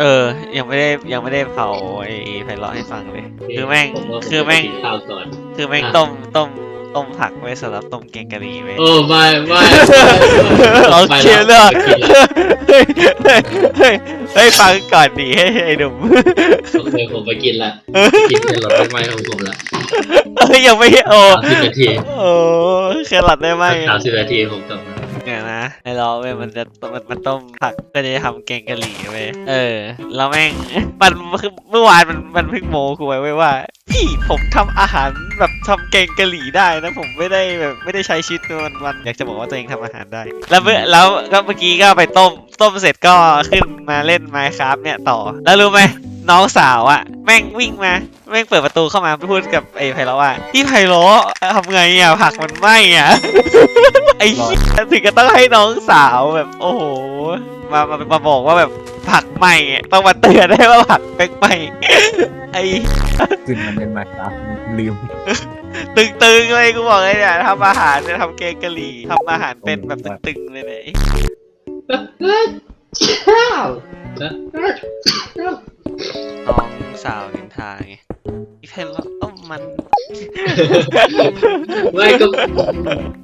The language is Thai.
เออ ยังไม่ได้ยังไม่ได้เผาไอ้ไพเราะให้ฟังเลย คือแม่งผมว่าผคือแม่งจะกินข้าวก่อน คือแม่งอะ ต้มต้มต้มผักไว้สำหรับต้มแกงกะหรี่ไว้โอ้ไม่ไม่โอไปเคแล้วเลยไปกินละเฮ้ยเฮ้ยเฮ้ยฟังก่อนดิให้ไอ้หนุ่มโอเคผมไปกินละกินเป็นรสไม้ของผมละเอ้ยยังไม่โอ้สามสิบนาทีโอ้แครอทได้ไหมสามสิบนาทีผมกลับมาเนี่ยนะไอ้เราเว้ยมันจะมันมันต้มผักก็จะทำแกงกะหรี่เว้ยเออแล้วแม่งมันคือเมื่อวานมันมันเพิ่งโมกูไว้เว้ยว่า พี่ผมทำอาหารแบบทำแกงกะหรี่ได้นะผมไม่ได้แบบไม่ได้ใช้ชีวิตวันวันอยากจะบอกว่าตัวเองทำอาหารได้ แล้วเมื่อแล้วก็เมื่อกี้ก็ไปต้มต้มเสร็จก็ขึ้นมาเล่น Minecraft เนี่ยต่อ แล้วรู้ไหมน้องสาวอะแม่งวิ่งมาแม่งเปิดประตูเข้ามาพูดกับไอ้ไพเราะว่าพี่ไพเราะทำไงอะผักมันไหม้อะไอ้เหี้ยถึงก็ต้องให้น้องสาวแบบ โอ้โห มามามาบอกว่าแบบผักไหม้อะต้องมาเตือนได้ว่าผักแม่งไหม้ไอ้ซึ่งมันเป็นมาครับลืมตึงๆเลยกูบอกเลยเนี่ยทำอาหารเนี่ยทำแกงกะหรี่ทำอาหารเป็นแบบตึงๆเลยเนี่ยข้าวน้องสาวนินทาไงพี่เพนแล้วมัน ไม่ก็